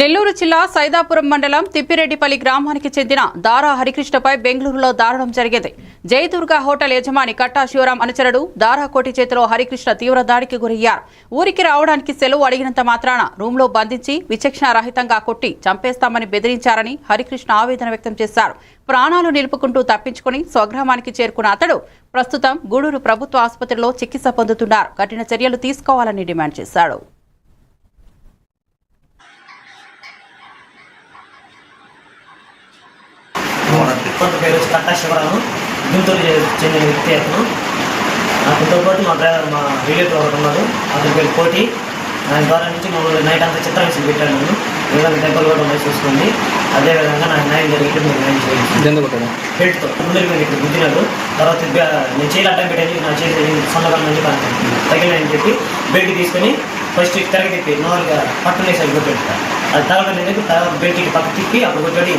నెల్లూరు జిల్లా సైదాపురం మండలం తిప్పిరెడ్డిపల్లి గ్రామానికి చెందిన దారా హరికృష్ణపై బెంగళూరులో దారుణం జరిగింది. జయదుర్గ హోటల్ యజమాని కట్టా శివరాం అనుచరుడు దారా కోటి చేతిలో హరికృష్ణ తీవ్ర దాడికి గురయ్యారు. ఊరికి రావడానికి సెలవు అడిగినంత మాత్రాన రూంలో బంధించి విచక్షణ రహితంగా కొట్టి చంపేస్తామని బెదిరించారని హరికృష్ణ ఆవేదన వ్యక్తం చేశారు. ప్రాణాలు నిలుపుకుంటూ తప్పించుకుని స్వగ్రామానికి చేరుకున్న అతడు ప్రస్తుతం గూడూరు ప్రభుత్వ ఆసుపత్రిలో చికిత్స పొందుతున్నారు. కఠిన చర్యలు తీసుకోవాలని డిమాండ్ చేశాడు. కొంత పేరు వచ్చి కట్టా శివరాము. గుంటూరు చెందిన వ్యక్తి అతను. అతనితో పాటు మా డ్రైవర్ మా రిలేటివ్ ఒకటి ఉన్నారు అతని పేరు కోటి. ఆయన ద్వారా నుంచి మమ్మల్ని నైట్ అంతా చిత్రహింసలు పెట్టాను నేను. ఏదైనా దెబ్బలు కూడా ఉన్నాయి చూసుకోండి. అదేవిధంగా నాకు న్యాయం జరిగితే మీరు న్యాయం చేయండి. బెల్ట్తో ముందరికి మీద ఇక్కడ గుద్దినాడు. తర్వాత నేను చేయాలి అడ్డం పెట్టాను. నా చేసి సొంతగా మంచి తగిలినని చెప్పి బెల్ట్ తీసుకొని ఫస్ట్ తిరగ తిప్పి నార్మల్గా పట్టునే సైడ్ కొట్టాడు అది తగలలేదు తర్వాత బెల్ట్కి పక్క తిప్పి అప్పుడు కొట్టాడు ఈ